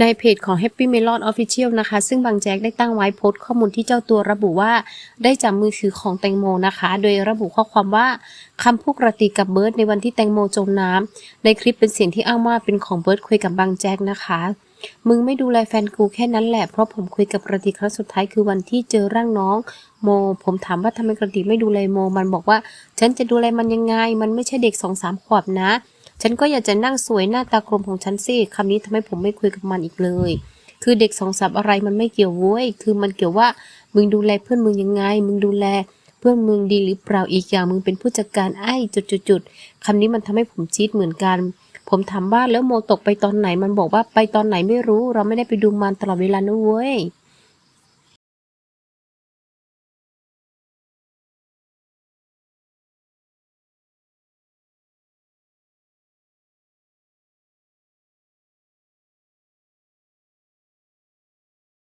ในเพจของ Happy Melon Official นะคะ ซึ่งบางแจ็คได้ตั้งไว้โพสต์ข้อมูลที่เจ้าตัวระบุว่า ได้จับมือถือของแตงโมนะคะ โดยระบุข้อความว่าคำพูดกระติกับเบิร์ดในวันที่แตงโมจมน้ำในคลิปเป็นเสียงที่อ้างว่าเป็นของเบิร์ดคุยกับบางแจ็คนะคะ มึงไม่ดูแลแฟนกูแค่นั้นแหละเพราะผมคุยกับกระติกครั้งสุดท้ายคือวันที่เจอร่างน้อง โม ผมถามว่าทำไมกระติกไม่ดูแลโม มันบอกว่า ฉันจะดูแลมันยังไง มันไม่ใช่เด็กสองสามขวบนะ ฉันก็อยากจะนั่งสวยหน้าตากลมของฉันสิคำนี้ทำให้ผมไม่คุยกับมันอีกเลย คือเด็กสองสับอะไรมันไม่เกี่ยวเว้ยคือมันเกี่ยวว่ามึงดูแลเพื่อนมึงยังไง มึงดูแลเพื่อนมึงดีหรือเปล่าอีกอย่างมึงเป็นผู้จัดการไอ้จุดๆๆคำนี้มันทำให้ผมจี๊ดเหมือนกันผมถามว่าแล้วโมตกไปตอนไหนมันบอกว่าไปตอนไหนไม่รู้ เราไม่ได้ไปดูมันตลอดเวลานะเว้ย